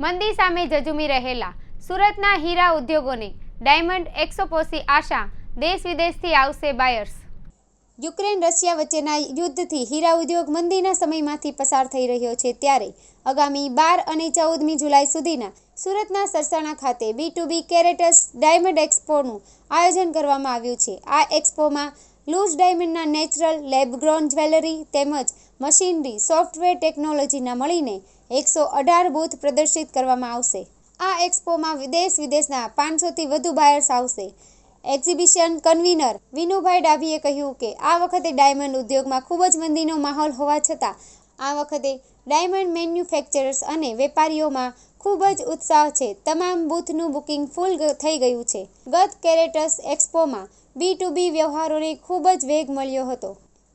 મંદી સામે જજુમી રહેલા સુરતના હીરા ઉદ્યોગોને ડાયમંડ એક્સોપોસી આશા દેશ વિદેશથી આવશે બાયર્સ. યુક્રેન રશિયા વચ્ચેના યુદ્ધથી હીરા ઉદ્યોગ મંદીના સમયમાંથી પસાર થઈ રહ્યો છે ત્યારે આગામી બાર અને ચૌદમી જુલાઈ સુધીના સુરતના સરસાણા ખાતે બી ટુ બી કેરેટર્સ ડાયમંડ એક્સપોનું આયોજન કરવામાં આવ્યું છે. આ એક્સપોમાં લૂઝ ડાયમંડના નેચરલ લેબગ્રોન જ્વેલરી તેમજ મશીનરી સોફ્ટવેર ટેકનોલોજીના મળીને એકસો અઢાર બૂથ પ્રદર્શિત કરવામાં આવશે. આ એક્સપોમાં વિદેશ વિદેશના પાંચસોથી વધુ બાયર્સ આવશે. એક્ઝિબિશન કન્વીનર વિનુભાઈ ડાભીએ કહ્યું કે આ વખતે ડાયમંડ ઉદ્યોગમાં ખૂબ જ મંદીનો માહોલ હોવા છતાં આ વખતે ડાયમંડ મેન્યુફેક્ચરર્સ અને વેપારીઓમાં ખૂબ જ ઉત્સાહ છે. તમામ બૂથનું બુકિંગ ફૂલ થઈ ગયું છે. ગત કેરેટસ એક્સપોમાં બી ટુ બી વ્યવહારોને ખૂબ જ વેગ મળ્યો હતો.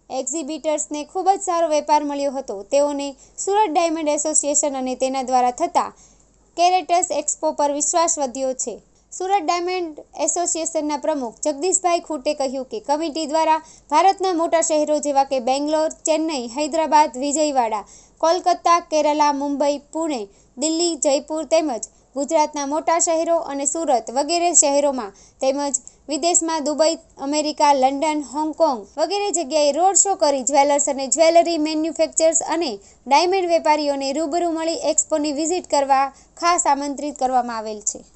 એક્ઝિબિટર્સને ખૂબ જ સારો વેપાર મળ્યો હતો. તેઓને સુરત ડાયમંડ એસોસિએશન અને તેના દ્વારા થતા કેરેટસ એક્સપો પર વિશ્વાસ વધ્યો છે. સુરત ડાયમંડ એસોસિએશનના પ્રમુખ જગદીશભાઈ ખૂટે કહ્યું કે કમિટી દ્વારા ભારતના મોટા શહેરો જેવા કે બેંગ્લોર, ચેન્નઈ, હૈદરાબાદ, વિજયવાડા, કોલકાતા, કેરલા, મુંબઈ, પુણે, દિલ્હી, જયપુર તેમજ ગુજરાતના મોટા શહેરો અને સુરત વગેરે શહેરોમાં તેમજ વિદેશમાં દુબઈ, અમેરિકા, લંડન, હોંગકોંગ વગેરે જગ્યાએ રોડ શો કરી જ્વેલર્સ અને જ્વેલરી મેન્યુફેક્ચર્સ અને ડાયમંડ વેપારીઓને રૂબરૂ મળી એક્સપોની વિઝિટ કરવા ખાસ આમંત્રિત કરવામાં આવેલ છે.